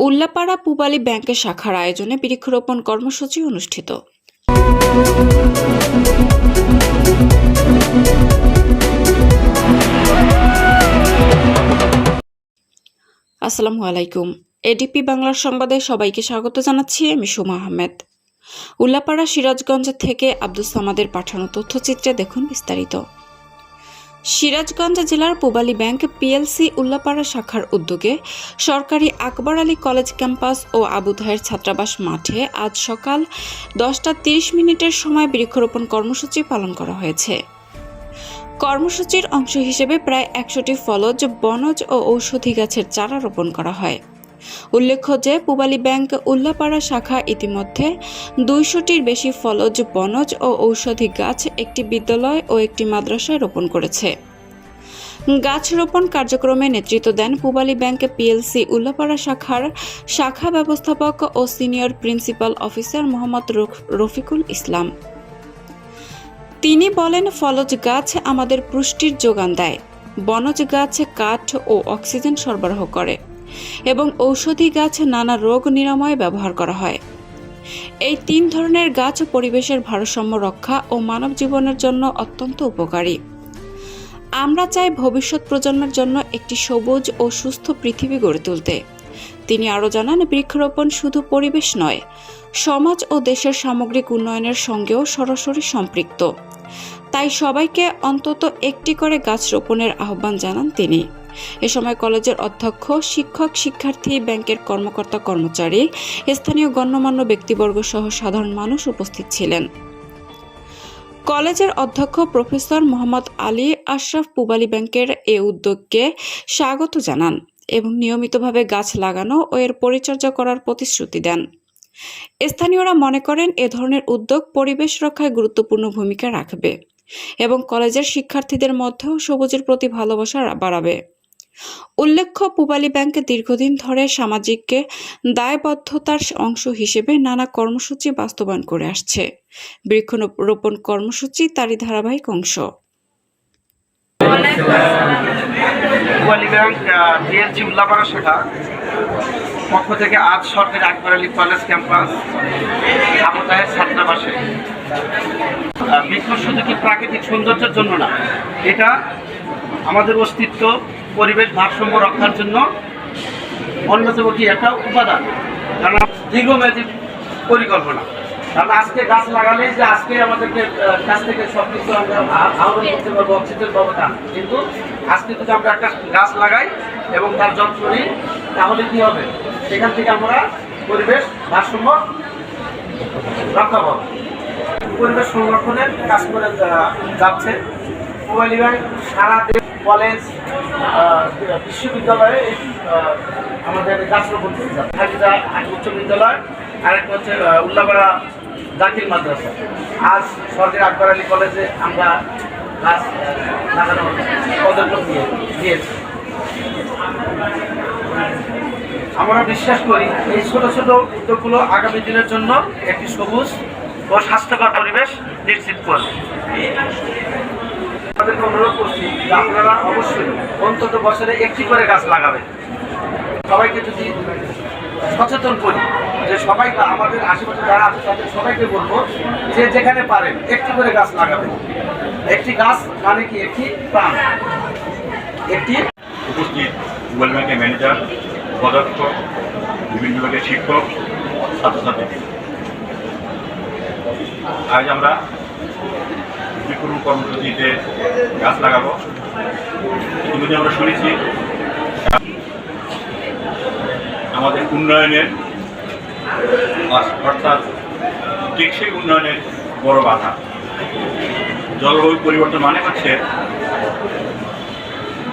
উল্লাপাড়া পুবালী ব্যাংকের শাখার আয়োজনে বৃক্ষরোপণ কর্মসূচি অনুষ্ঠিত। আসসালামু আলাইকুম। এডিপি বাংলার সংবাদে সবাইকে স্বাগত জানাচ্ছি আমি সুমা আহমেদ। উল্লাপাড়া সিরাজগঞ্জ থেকে আব্দুল সামাদের পাঠানো তথ্যচিত্রে দেখুন বিস্তারিত। সিরাজগঞ্জ জেলার পুবালী ব্যাংক পিএলসি উল্লাপাড়া শাখার উদ্যোগে সরকারি আকবর আলী কলেজ ক্যাম্পাস ও আবুধায়ের ছাত্রাবাস মাঠে আজ সকাল দশটা তিরিশ মিনিটের সময় বৃক্ষরোপণ কর্মসূচি পালন করা হয়েছে। কর্মসূচির অংশ হিসেবে প্রায় একশোটি ফলজ, বনজ ও ঔষধি গাছের চারা রোপণ করা হয়। উল্লেখ্য যে, পুবালী ব্যাংক উল্লাপাড়া শাখা ইতিমধ্যে দুইশোটির বেশি ফলজ বনজ ও ঔষধি গাছ একটি বিদ্যালয় ও একটি মাদ্রাসায় রোপণ করেছে। গাছ রোপণ কার্যক্রমে নেতৃত্ব দেন পুবালী ব্যাংক পিএলসি উল্লাপাড়া শাখার শাখা ব্যবস্থাপক ও সিনিয়র প্রিন্সিপাল অফিসার মোহাম্মদ রফ- রফিকুল ইসলাম। তিনি বলেন, ফলজ গাছ আমাদের পুষ্টির যোগান দেয়। বনজ গাছ কাঠ ও অক্সিজেন সরবরাহ করে। এবং ঔষধি গাছ নানা রোগ নিরাময়ে ব্যবহার করা হয়। এই তিন ধরনের গাছ পরিবেশের ভারসাম্য রক্ষা ও মানব জীবনের জন্য অত্যন্ত উপকারী। আমরা চাই ভবিষ্যৎ প্রজন্মের জন্য একটি সবুজ ও সুস্থ পৃথিবী গড়ে তুলতে। তিনি আরও জানান, বৃক্ষরোপণ শুধু পরিবেশ নয়, সমাজ ও দেশের সামগ্রিক উন্নয়নের সঙ্গেও সরাসরি সম্পৃক্ত। তাই সবাইকে অন্তত একটি করে গাছ রোপণের আহ্বান জানান তিনি। এ সময় কলেজের অধ্যক্ষ, শিক্ষক, শিক্ষার্থী, ব্যাংকের কর্মকর্তা, কর্মচারী, স্থানীয় গণ্যমান্য ব্যক্তিবর্গ সহ সাধারণ মানুষ উপস্থিত ছিলেন। কলেজের অধ্যক্ষ প্রফেসর মোহাম্মদ আলী আশরাফ পুবালী ব্যাংকের এ উদ্যোগকে স্বাগত জানান। এবং নিয়মিতভাবে গাছ লাগানো ও এর পরিচর্যা করার প্রতিশ্রুতি দেন। স্থানীয়রা মনে করেন এ ধরনের উদ্যোগ পরিবেশ রক্ষায় গুরুত্বপূর্ণ ভূমিকা রাখবে এবং কলেজের শিক্ষার্থীদের মধ্যেও সবুজের প্রতি ভালোবাসা বাড়াবে। উল্লেখ্য, পুবালী ব্যাংকে দীর্ঘদিন ধরে সামাজিককে দায়বদ্ধতার অংশ হিসেবে নানা কর্মসূচি বাস্তবায়ন করে আসছে। বৃক্ষরোপণ কর্মসূচি তারই ধারাবাহিক অংশ। পুয়ালি ব্যাংক বিএলজি উল্লাপাড়া শাখা, পক্ষ থেকে আজ সরকারি আকবর আলী কলেজ ক্যাম্পাস আবতায়ের ছাত্রাবাসে বৃক্ষ শুধু কি প্রাকৃতিক সৌন্দর্যের জন্য না, এটা আমাদের অস্তিত্ব, পরিবেশ ভারসাম্য রক্ষার জন্য অন্যতম কি একটা উপাদান। কারণ দীর্ঘমেয়াদী পরিকল্পনা। কারণ আজকে গাছ লাগালে যে আজকে আমাদেরকে গাছ থেকে সব কিছু আমরা আহরণ করতে পারব, অক্সিজেন পাবো কিন্তু আজকে যদি আমরা একটা গাছ লাগাই এবং তার যত্ন নিই, তাহলে কি হবে? সেখান থেকে আমরা পরিবেশ ভারসাম্য রক্ষা পাবো। পরিবেশ সংরক্ষণের কাজ করে যাচ্ছে। মোবাইল সারা দেশ, কলেজ বিশ্ববিদ্যালয়ে আমাদের গাছ রোপণ করতে যাচ্ছে। উচ্চ বিদ্যালয়, আরেকটা হচ্ছে উল্লাপাড়া জাকির মাদ্রাসা। আজ সরকারি আকবর আলী কলেজে আমরা গাছ দিয়েছি আমরা বিশ্বাস করি এই ছোট ছোট উদ্যোগগুলো আগামী দিনের জন্য একটি সবুজ ও স্বাস্থ্যকর পরিবেশ নিশ্চিত করবে। আপনাদেরকে অনুরোধ করছি যে আপনারা অবশ্যই অন্তত বছরে একটি করে গাছ লাগাবেন। সবাইকে যদি সচেতন করি যে সবাই আমাদের আশেপাশে যারা আছে তাদের সবাইকে বলব যে যেখানে পারেন একটি করে গাছ লাগাবেন। একটি গাছ মানে কি? একটি প্রাণ। একটি উপস্থিত মোবাইল ব্যাংকের ম্যানেজার পদার্থ বিভিন্ন বিভাগের শিক্ষক, ছাত্রছাত্রী। আজ আমরা বৃক্ষরোপণ কর্মসূচিতে গাছ লাগাবো। ইতিমধ্যে আমরা শুনেছি, আমাদের উন্নয়নের অর্থাৎ টেকসই উন্নয়নের বড় বাধা। জলবায়ু পরিবর্তন মানে হচ্ছে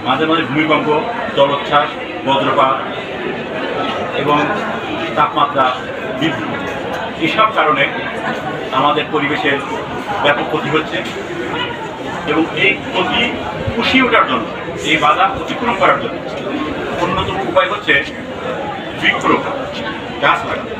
মাঝে মাঝে ভূমিকম্প, জলোচ্ছ্বাস, বজ্রপাত এবং তাপমাত্রা বৃদ্ধি। এসব কারণে আমাদের পরিবেশের ব্যাপক ক্ষতি হচ্ছে এবং এই ক্ষতি পুষিয়ে ওঠার জন্য, এই বাধা অতিক্রম করার জন্য অন্যতম উপায় হচ্ছে বৃক্ষরোপণ, গাছ লাগানো।